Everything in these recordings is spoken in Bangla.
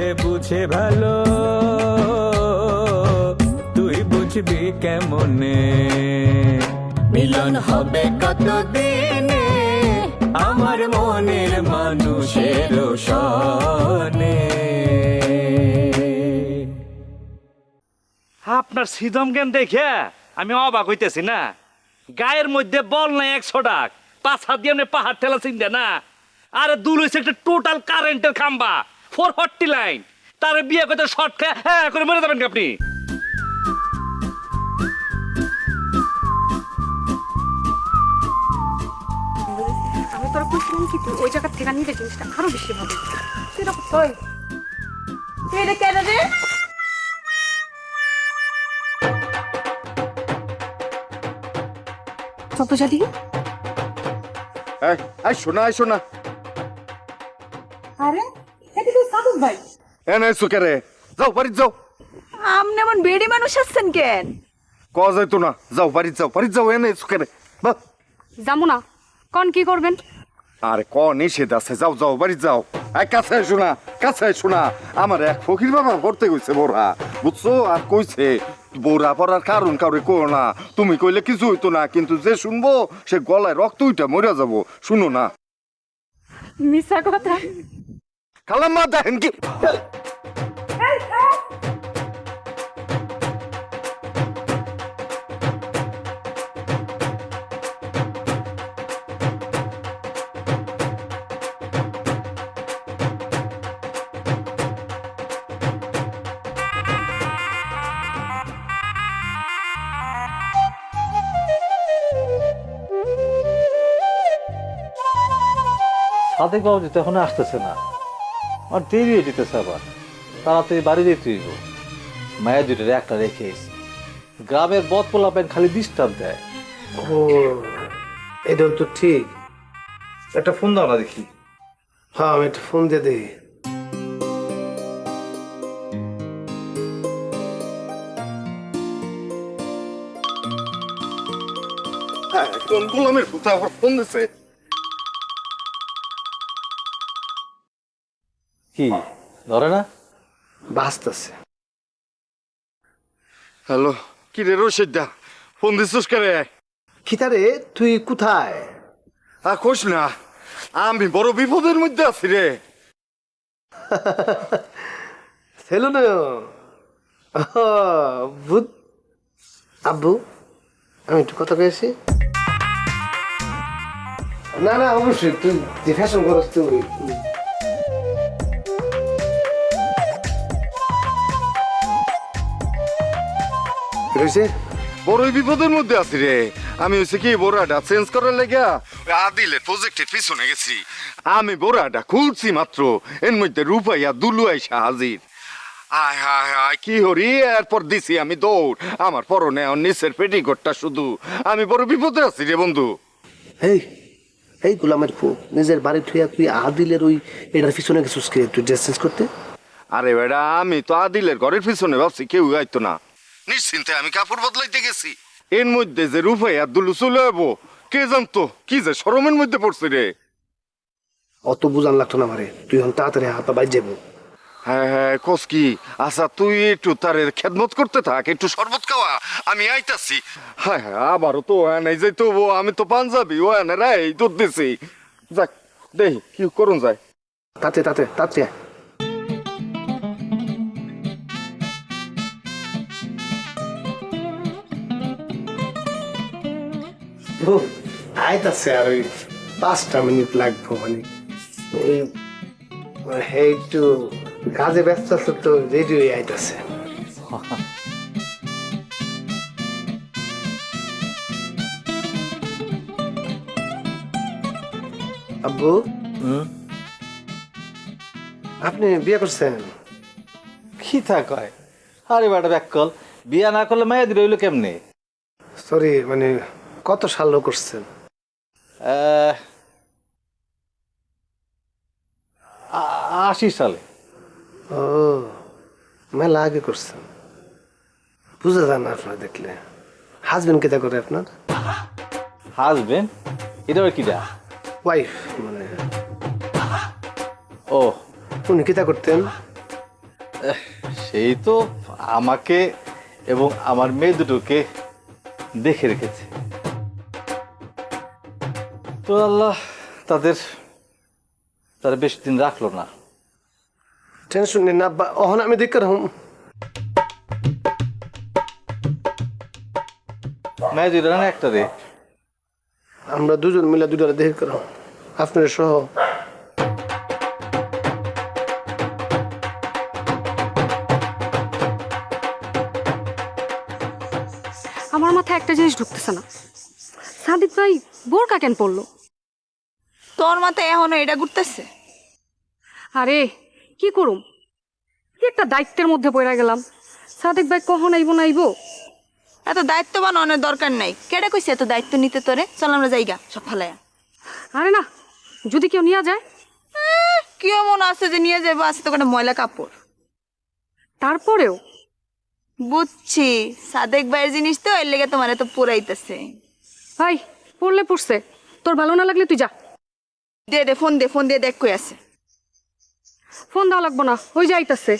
সে বুঝে ভালো। তুই বুঝবি কেমনে? মিলন হবে কত দিনে আমার মনের মানুষের সনে। আপনার সিদম জ্ঞান দেখে আমি অবাক হইতেছি না। গায়ের মধ্যে বল নাই একশো ডাক। পাঁচ হাত দিয়ে পাহাড় ঠেলা চিনতে না। আরে দূর হয়েছে একটা টোটাল কারেন্টের খাম্বা। Four forty line. তার বিয়ে করতে শর্ট খেয়ে হ্যাঁ করে মরে যাবেন কি আপনি? আমি তোর কইছিলাম কি তুই ওই জায়গা থেকে নিলে জিনিসটা আরও বেশি তুই তুই এটা কেন রে? এই শোনা শোনা। আরে? সাদুক ভাই। এ নাই সুকেরে যাও বাড়ি যাও। আমনে এমন বেডি মানুষ আসছেন কেন? ক যাইতো না। যাও বাড়ি যাও বাড়ি যাও এনে সুকেরে বা যাব না। কোন কি করবেন? আরে ক নিষেধ আছে যাও যাও বাড়ি যাও। এই কাছে শোনা কাছে শোনা আমার এক ফকির বাবা পড়তে গেছে বোরা। বুঝছ? আর কইছে বোরা পড়ার কারণ কাউরে কো না। তুমি কইলে কিছু হইতো না কিন্তু যে শুনব সে গলায় রক্ত উইটা মরে যাব। শুনো না। মিছা কথা। কালাম্মা দেখেন কি সাদেক বাবু তো এখন আসতেছে না। আর দেরি হয়ে যেতেছে আবার। তাড়াতাড়ি বাড়ি যেতে হইব। মায়ের দুটোর একটা রেখে এসি গ্রামের বদ পোলা পোলাপেন খালি ডিস্টার্ব দেয়। ও এটাও তো ঠিক। একটা ফোন দাও না দেখি। হ্যাঁ আমি একটা ফোন দিয়ে দিই। হ্যাঁ, কোন গোলামের ফুটা আবার ফোন দিছে? কি? ধরে না? বাঁচতেছে। হ্যালো কি রে রশিদ ফোন দিছিস করে খিতারে তুই কোথায়? আর কোষ না আমি বড় বিপদের মধ্যে আছি রে। ছিল না। ভূত। আব্বু আমি একটু কথা কয়েছি না না অবশ্যই তুই যে ফ্যাশন করস তুই রয়েছে? বড়ই বিপদের মধ্যে আছি রে। আমি হচ্ছে কি বোরাটা চেঞ্জ করার লেগা ওই আদিলের প্রজেক্টের পিছনে গেছি। আমি বোরাটা খুলছি মাত্র এর মধ্যে রূপাইয়া দুলু আইসা হাজির। আয় হায় হায় কি হরি? এরপর দিছি আমি দৌড়। আমার পরনে নিচের পেটিকোটটা শুধু। আমি বড় বিপদে আছি রে বন্ধু। এই এই গোলামের ফু নিজের বাড়ি থুইয়া তুই আদিলের ওই এটার পিছনে গেছিস তুই ড্রেস চেঞ্জ করতে? আরে বেড়া আমি তো আদিলের ঘরের পিছনে ভাবছি কেউ আইতো না। নিশ্চিন্তে আমি কাপড় বদলাইতে গেছি। এর মধ্যে যে রূপাই আর দুলু চলে যাব কে জানতো কি যে শরমের মধ্যে পড়ছে রে? অত বুঝান লাগতো না আমারে তুই এখন তাড়াতাড়ি হাত পা বাইর যাব। হ্যাঁ হ্যাঁ কস কি? আচ্ছা তুই একটু তার খেদমত করতে থাক একটু শরবত খাওয়া আমি আইতাছি। হ্যাঁ হ্যাঁ আবারও তো হ্যাঁ নাই যাইতো ও আমি তো পাঞ্জাবি ও হ্যাঁ রাই দুধ দিছি। যাক দেই কি করুন যায়। তাতে তাতে তাতে আইতাছে আর ওই পাঁচটা মিনিট লাগবো মানে। ওই হে একটু কাজে ব্যস্ত আছে তো রেডি হয়ে আইতাছে। আব্বু? আপনি বিয়ে করছেন? কি তা কয়? আরে বেটা ব্যাককল বিয়া না করলে মায়া দিলে হইল কেমনে? সরি মানে কত সাল করছেন? আশি সালে। ও মেলা আগে করছেন। বুঝা যান আপনার দেখলে। হাজবেন্ড কেটা করে আপনার? হাজবেন্ড? এটা আবার কিটা ওয়াইফ মানে। ও। উনি কিতা করতেন? সেই তো আমাকে এবং আমার মেয়ে দুটোকে দেখে রেখেছে। তো আল্লাহ তাদের তারা বেশি দিন রাখল না। টেনশন নেই না আব্বা অহন আমি দেখে রহম মেয়ে দুটো না একটা রে আমরা দুজন মিলে দুটা দেখে করো আপনার সহ। আমার মাথায় একটা জিনিস ঢুকতেছে না। সাদিক ভাই বোরকা কেন পড়ল তোর মাথায় এখনও এটা ঘুরতেছে? আরে কি করুম? কি একটা দায়িত্বের মধ্যে পড়ে গেলাম। সাদেক ভাই কখন আইব না আইব? এত দায়িত্ববান অনেক দরকার নাই। কেডা কইছে এত দায়িত্ব নিতে তোরে? চল আমরা যাইগা সব ফালায়া আরে না যদি কেউ নিয়ে যায়? কি মনে আছে যে নিয়ে যাব আছে তো কোনো ময়লা কাপড়। তারপরেও? বুঝছি সাদেক ভাইয়ের জিনিস তো এর লেগে তোমার এত পুরাইতেছে। ভাই পড়লে পড়ছে তোর ভালো না লাগলে তুই যা। দে দে ফোন দে ফোন দিয়ে দেখ কই আছে। ফোন দেওয়া লাগবো না ওই যাইতাছে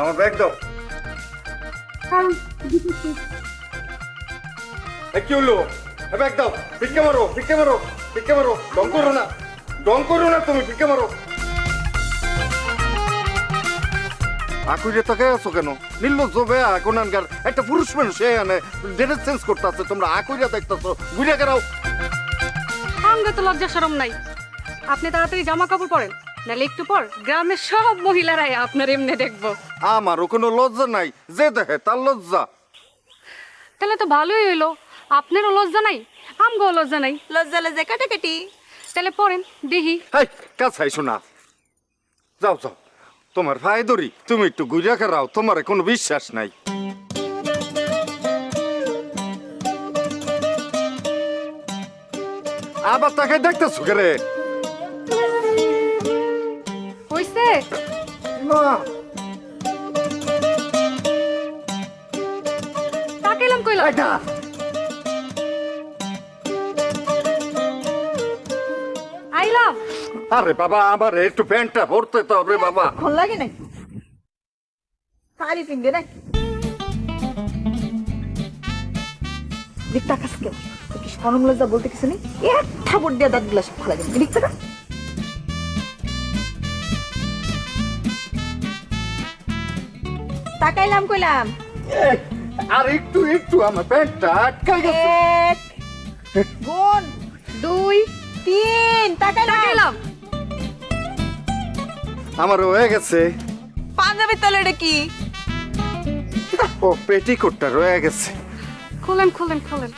আমার ব্যাগ দাও। এ, কি হলো? ব্যাগ দাও। ভিক্ষে মারো ভিক্ষে মারো ভিক্ষে মারো। ডং করো না। ডং করো না তুমি ভিক্ষে মারো। আকুইরে তাকে আছো কেন? নির্লজ্জ বেয়া এখন আনকার একটা পুরুষ মানুষ সে আনে ড্রেস চেঞ্জ করতে আছে তোমরা আকুইরা দেখতেছো ঘুরে গেরাও আঙ্গে তো লজ্জা সরম নাই। আপনি তাড়াতাড়ি জামা কাপড় পরেন নাহলে একটু পর গ্রামের সব মহিলারাই আপনার এমনি দেখব। আমারও কোনো লজ্জা নাই যে দেখে তার লজ্জা। তাহলে তো ভালোই হইল আপনারও লজ্জা নাই আমগো লজ্জা নাই। লজ্জা লজ্জা কাটাকাটি। তাহলে পরেন দেহি হাই কাছাই শোনা যাও যাও। তোমার ভাই ধরি তুমি একটু ঘুরে খেরাও তোমার কোনো বিশ্বাস নাই। আবার তাকে দেখতেছো কে রে হইছে কইলাম আরে বাবা আমার একটু প্যান্টটা ভরতে তো হবে বাবা। এখন লাগে নাকি? শাড়ি পিনবে নাকি? দেখ তাকাস কেউ কি সরম লজ্জা বলতে কিছু নেই? এক থাপড় দিয়ে দাঁতগুলো সব খোলা যাবে দেখতে না তাকাইলাম কইলাম। আর একটু একটু আমার প্যান্টটা আটকাই গেছে। এক গুণ দুই তিন তাকাইলাম তাকাইলাম। আমার হয়ে গেছে। পাঞ্জাবির তলে এটা কি? ও পেটিকোটটা রয়ে গেছে। খোলেন খোলেন খোলেন।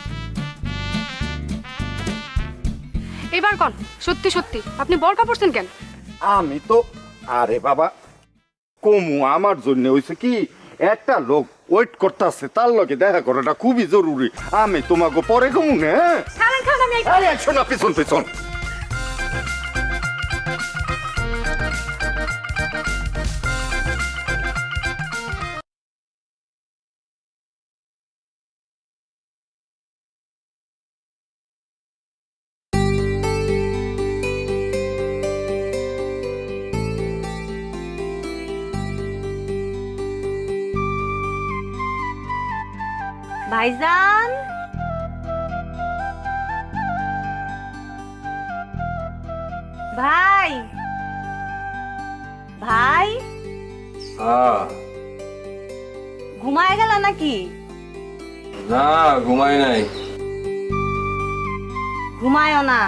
এবার কন সত্যি সত্যি। আপনি বরকা পড়ছেন কেন? আমি তো আরে বাবা কমু আমার জন্য হয়েছে কি? একটা লোক ওয়েট করতেছে তার লগে দেখা করাটা খুবই জরুরি আমি তোমাকে পরে কমু না হ্যাঁ? আরে শোনা পিছন পিছন ভাইজান? ভাই। ভাই? ঘুমায় গেল নাকি? না ঘুমাই নাই। ঘুমায়ও না।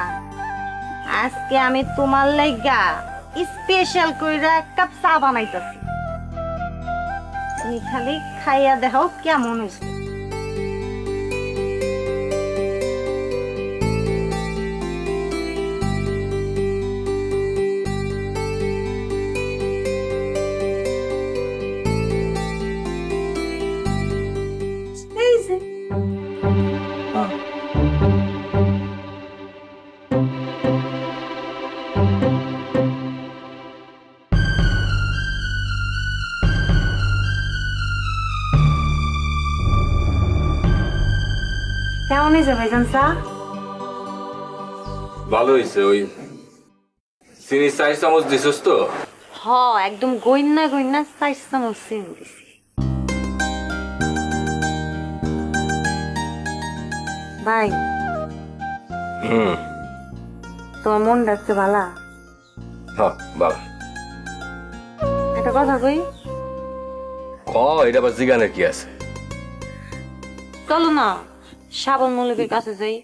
আজকে আমি তোমার লাইগা স্পেশাল কইরা এক কাপ চা বানাইতেছি। তুমি খালি খাইয়া দেখাও কেমন হয়েছে হয়েছে ভাইজান চা ভালো হয়েছে ওই চিনি চার চামচ দিছস তো? হ একদম গইন্না গইন্না চামচ চিনি দিছি। ভাই হুম। তোমার মন রাখতে ভালা? হ্যাঁ ভালো। একটা কথা কই? ক এটা আবার জিগানের কি আছে? চলো না। শ্রাবণ মল্লিকের কাছে যাই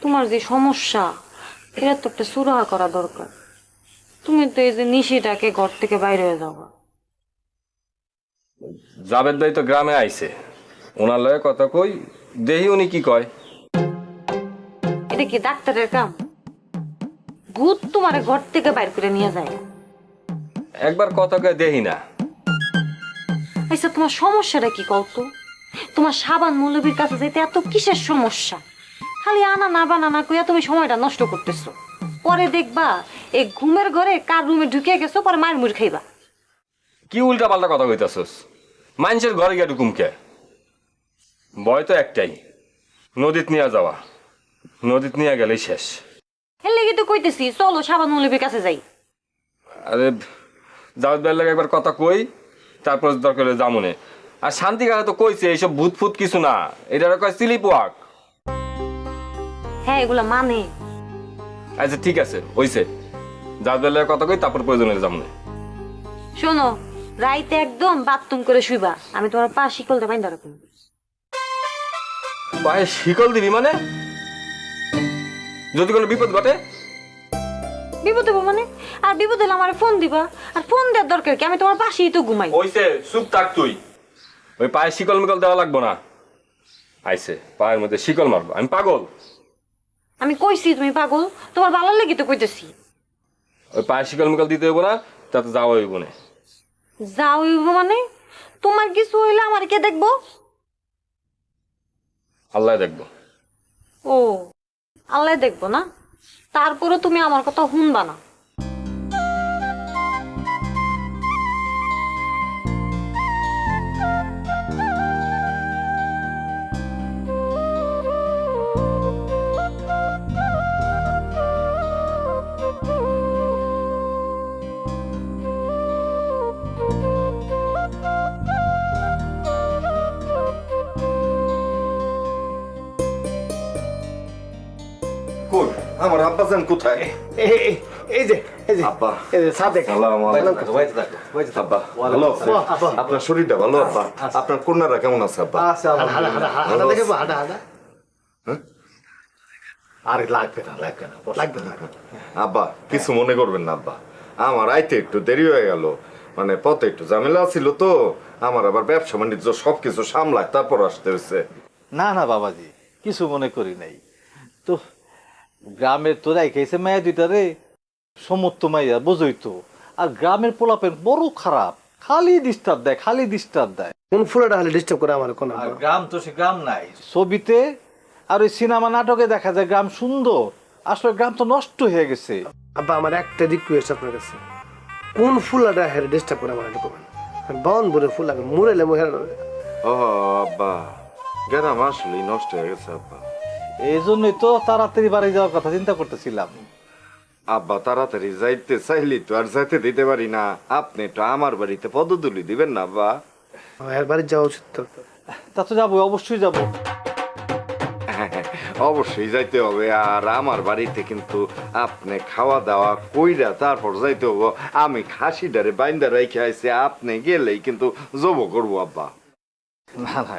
তোমার যে সমস্যা এটা তো একটা সুরাহা করা দরকার। তুমি তো এই যে নিশিটাকে ঘর থেকে বাইরে হয়ে যাব জাবেদ ভাই তো গ্রামে আইছে। ওনার লয়ে কথা কই দেহি উনি কি কয়? এটা কি ডাক্তারের কাম? ভূত তোমার ঘর থেকে বাইর করে নিয়ে যায়। একবার কথা কয়ে দেহি না। আচ্ছা তোমার সমস্যাটা কি কত তোমার সাবান মৌলবীর কাছে যেতে এত কিসের সমস্যা? খালি আনা না বানা না কইয়া তুমি সময়টা নষ্ট করতেছো। পরে দেখবা এই ঘুমের ঘরে কার রুমে ঢুকে গেছো পরে মায়ের মুড় খাইবা। কি উল্টা পাল্টা কথা কইতাছস? মানুষের ঘরে গিয়ে ঢুকুম কে? ভয় তো একটাই। নদীত নিয়ে যাওয়া। নদীত নিয়ে গেলেই শেষ। এর লেগে তো কইতেছি চলো সাবান মৌলবীর কাছে যাই। আরে ভাইয়ের লাগে একবার কথা কই তারপর দরকার হলে জামুনে আর শান্তি কাকা তো কইছে এইসব ভূত ফুত কিছু না। এটা কয় স্লিপ ওয়াক হ্যাঁ এগুলা মানে। আচ্ছা ঠিক আছে হইছে। লাগে কথা কই তারপর প্রয়োজন হলে শোনো রাইতে একদম বাথরুম করে শুইবা। আমি তোমার পা শিকলটা বাইন্দা রাখুন পায়ে শিকল দিবি মানে? যদি কোনো বিপদ ঘটে? বিপদ হব মানে? আর বিপদ হলে আমার ফোন দিবা। আর ফোন দেওয়ার দরকার কি? আমি তোমার পাশেই তো ঘুমাই। হইছে চুপ থাক তুই। ওই পায়ে শিকল মিকল দেওয়া লাগবো না। আইছে পায়ের মধ্যে শিকল মারবো। আমি পাগল? আমি কইছি তুমি পাগল? তোমার ভালো লেগে তো কইতেছি। ওই পায়ে শিকল মিকল দিতে হইব না তাতে যাওয়া হইব না। যাও হইবো মানে? তোমার কিছু হইলে আমার কে দেখব? আল্লাহ দেখব। ও আল্লাহ দেখব না? তারপরে তুমি আমার কথা শুনবা না। আমার আব্বাজান কোথায়? এই যে এই যে আব্বা। এই যে সাদেক। সালাম আলাইকুম। আব্বা ভালো আছে আব্বা। আপনার শরীরটা ভালো আব্বা? আপনার কন্যারা কেমন আছে আব্বা? আচ্ছা হাঁটা হাঁটা দেখে হাঁটা হাঁটা। আরে লাগবে না লাগবে না লাগবে না। আব্বা কিছু মনে করবেন না আব্বা। আমার আইতে একটু দেরি হয়ে গেল। মানে পথে একটু ঝামেলা ছিল তো আমার আবার ব্যবসা বাণিজ্য সবকিছু সামলায় তারপর আসতে হয়েছে। না না বাবাজি কিছু মনে করি নাই। তো গ্রামের তোরাই খেয়েছে মায়া দুইটা রে। সমর্থ মাইয়া বোঝই তো। আর গ্রামের পোলাপেন বড় খারাপ। খালি ডিস্টার্ব দেয় খালি ডিস্টার্ব দেয়। কোন ফুলটা হলে ডিস্টার্ব করে আমার কোন আর গ্রাম তো সে গ্রাম নাই। ছবিতে আর ওই সিনেমা নাটকে দেখা যায় গ্রাম সুন্দর। আসলে গ্রাম তো নষ্ট হয়ে গেছে। আব্বা আমার একটা রিকোয়েস্ট আপনার কাছে। কোন ফুলটা হেরে ডিস্টার্ব করে আমার করবেন বন বলে ফুল লাগে মুড়েলে মুখের ও আব্বা। গ্রাম আসলেই নষ্ট হয়ে গেছে আব্বা। এই জন্যই তো তাড়াতাড়ি বাড়ি যাওয়ার কথা চিন্তা করতেছিলাম। আব্বা তাড়াতাড়ি যাইতে চাইলি তো আর যাইতে দিতে পারি না। আপনি তো আমার বাড়িতে পদতুলি দিবেন না আব্বা। এর বাড়ি যাওয়া উচিত তো। তা তো যাব অবশ্যই যাব। অবশ্যই যাইতে হবে। আর আমার বাড়িতে কিন্তু আপনি খাওয়া দাওয়া কইরা তারপর যাইতে হবে আমি খাসিটারে বাইন্দা রেখে আইছি আপনি গেলেই কিন্তু জব করব আব্বা। না না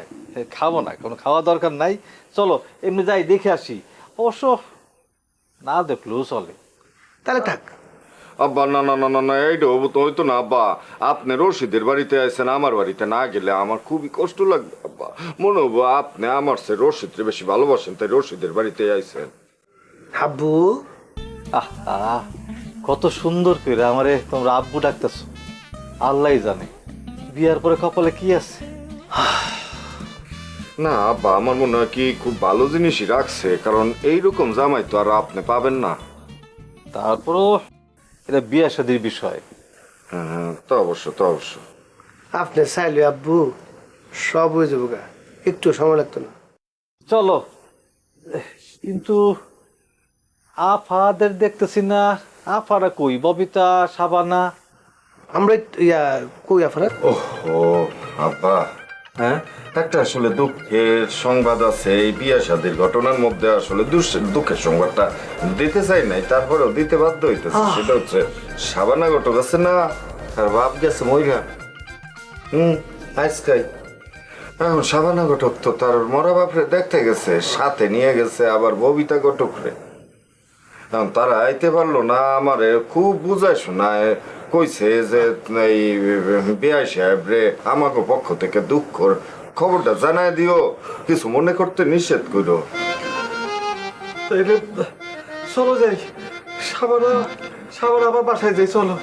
খাব না কোনো খাওয়া দরকার নাই। চলো এমনি যাই দেখে আসি। অবশ্য না দেখলেও চলে। তাহলে থাক। আব্বা না না না না না এইটা হব তো হইতো না আব্বা। আপনি রশিদের বাড়িতে আইছেন আমার বাড়িতে না গেলে আমার খুবই কষ্ট লাগবে আব্বা। মনে হব আপনি আমার সে রশিদরে বেশি ভালোবাসেন তাই রশিদের বাড়িতে আইছেন। হাব্বু আহা কত সুন্দর করে আমারে তোমরা আব্বু ডাকতেছো। আল্লাহ জানে। বিয়ার পরে কপালে কি আছে? না আব্বা আমার মনে হয় কি খুব ভালো জিনিসই রাখছে কারণ এইরকম জামাই তো আর আপনি পাবেন না। তারপরও এটা বিয়া শাদির বিষয়। হ্যাঁ হ্যাঁ তো অবশ্য তো অবশ্য। আপনি চাইলে আব্বু সব হয়ে যাব গা একটু সময় লাগতো না। চলো। কিন্তু আফাদের দেখতেছি না আফারা কই? ববিতা সাবানা? আমরা ইয়া কই আপনার ওহো আব্বা। হ্যাঁ? একটা আসলে দুঃখের সংবাদ আছে এই বিয়ে শাদির ঘটনার মধ্যে আসলে দুঃখের সংবাদটা দিতে চাই নাই তারপরেও দিতে বাধ্য হইতেছে। সেটা হচ্ছে সাবানা ঘটক আছে না? আর বাপ গেছে মইরা। হুম আজকাই। এখন সাবানা ঘটক তো তার মরা বাপরে দেখতে গেছে সাথে নিয়ে গেছে আবার ববিতা ঘটক রে তারা আইতে পারল না আমারে খুব বুঝাই শোনায় কইছে যে এই বিআই সাহেব রে আমাকে পক্ষ থেকে দুঃখর খবরটা জানায় দিও কিছু মনে করতে নিষেধ করো। চলো যাই। সাবানা সাবানা আবার বাসায় যাই চলো।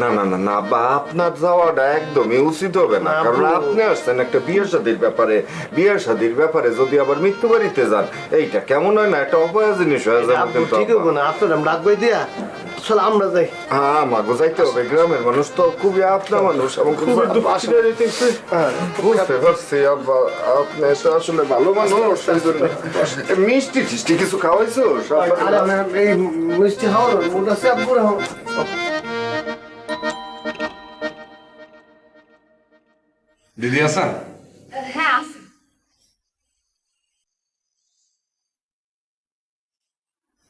না না না না বা আপনার যাওয়াটা একদমই উচিত হবে না কারণ আপনি আসছেন একটা বিয়ের শাদির ব্যাপারে। বিয়ের শাদির ব্যাপারে যদি আবার মৃত্যু বাড়িতে যান এইটা কেমন হয় না একটা অপয়া জিনিস হয়ে যাবে ঠিক। না আপনার। দিয়া। চল আমরা যাই। হ্যাঁ মাগো যাইতে হবে গ্রামের মানুষ তো খুবই আপনা মানুষ এবং খুব হইতেছে বুঝতে পারছি আব্বা আপনি তো আসলে ভালো মানুষ সেই জন্য। মিষ্টি টিষ্টি কিছু খাওয়াইছো? এই মিষ্টি খাওয়ানো মুড আছে আব্বুর দিদি আছেন?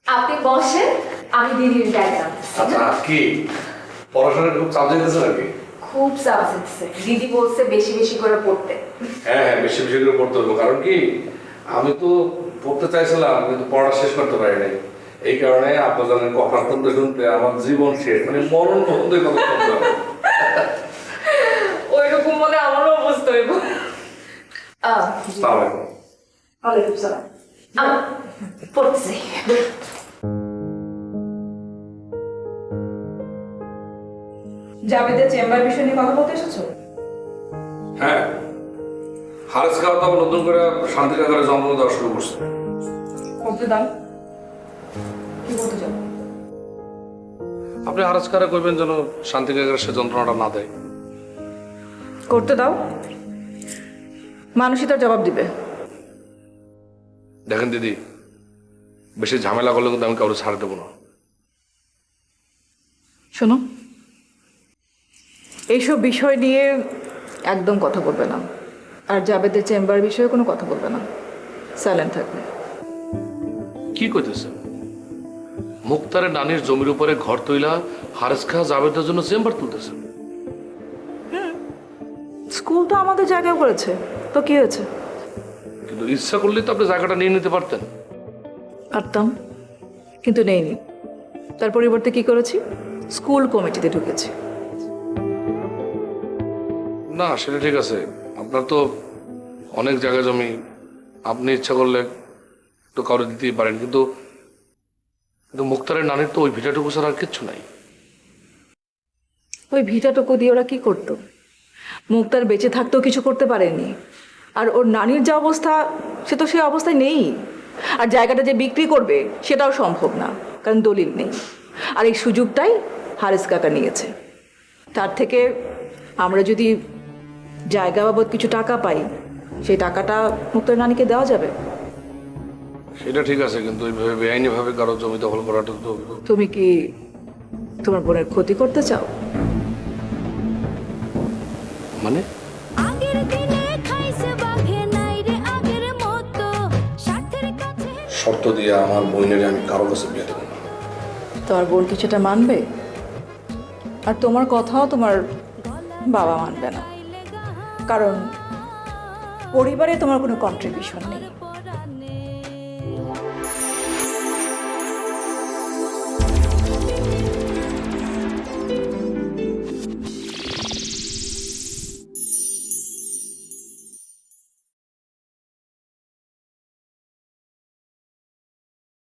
আপনি বসেন আমি দিদির ব্যাগ। আচ্ছা কি? পড়াশোনা খুব চাপ যেতেছে নাকি? খুব চাপ দিচ্ছে দিদি বলছে বেশি বেশি করে পড়তে। হ্যাঁ হ্যাঁ বেশি বেশি করে পড়তে হবে কারণ কি? আমি তো পড়তে চাইছিলাম কিন্তু পড়া শেষ করতে পারি নাই। এই কারণে আপনাদের কথা শুনতে শুনতে আমার জীবন শেষ মানে মরণ পর্যন্ত কথা শুনতে হবে। ওইরকম মনে আমারও অবস্থা হইব। আলাইকুম। ওয়ালাইকুম সালাম। পড়তেছি জাবেদের বিষয় নিয়ে কথা বলতে এসেছ? হ্যাঁ। হারেস খাওয়া তো আবার নতুন করে শান্তিনগরে জন্ম দেওয়া শুরু করছে। করতে দাও কি করতে চাও? আপনি হারেস খারা করবেন যেন শান্তিনগরে সে যন্ত্রণাটা না দেয়। করতে দাও। মানুষই তার জবাব দিবে। দেখেন দিদি বেশি ঝামেলা করলে কিন্তু আমি কাউকে ছাড় দেবো না। শোনো এইসব বিষয় নিয়ে একদম কথা বলবে না। আর জাবেদের চেম্বার বিষয়ে কোনো কথা বলবে না। সাইলেন্ট থাকবে। কি কইতেছে? মুক্তারের নানির জমির উপরে ঘর তৈলা হারেস খা জাবেদের জন্য চেম্বার তুলতেছে। স্কুল তো আমাদের জায়গায় করেছে। তো কি হয়েছে? কিন্তু ইচ্ছা করলে তো আপনি জায়গাটা নিয়ে নিতে পারতেন। পারতাম কিন্তু নেইনি। তার পরিবর্তে কি করেছি? স্কুল কমিটিতে ঢুকেছি। না, সেটা ঠিক আছে। আপনার তো অনেক জায়গা জমি, আপনি ইচ্ছা করলে তো কাউরে দিতেই পারেন, কিন্তু কিন্তু মুক্তারের নানির তো ওই ভিটাটুকু ছাড়া আর কিচ্ছু নাই। ওই ভিটাটুকু দিয়ে ওরা কি করতো? মুক্তার বেঁচে থাকতেও কিছু করতে পারেনি। আর ওর নানির যা অবস্থা, সে তো সেই অবস্থায় নেই। আর জায়গাটা যে বিক্রি করবে, সেটাও সম্ভব না, কারণ দলিল নেই। আর এই সুযোগটাই হারেস কাকা নিয়েছে। তার থেকে আমরা যদি জায়গা বাবদ কিছু টাকা পাই সেই টাকাটা মুক্তার নানিকে দেওয়া যাবে। সেটা ঠিক আছে কিন্তু ওইভাবে বেআইনিভাবে কারও জমি দখল করাটা তো তুমি কি তোমার বোনের ক্ষতি করতে চাও? মানে? আগের দিনে খাইছে বাঘে নাই রে আগের মতো। স্বার্থের কাছে শর্ত দিয়ে আমার বোনের আমি কারও কাছে বিয়ে দেবো না। তোমার বোন কিছুটা মানবে? আর তোমার কথাও তোমার বাবা মানবে না। কারণ পরিবারে তোমার কোনো কন্ট্রিবিউশন নেই।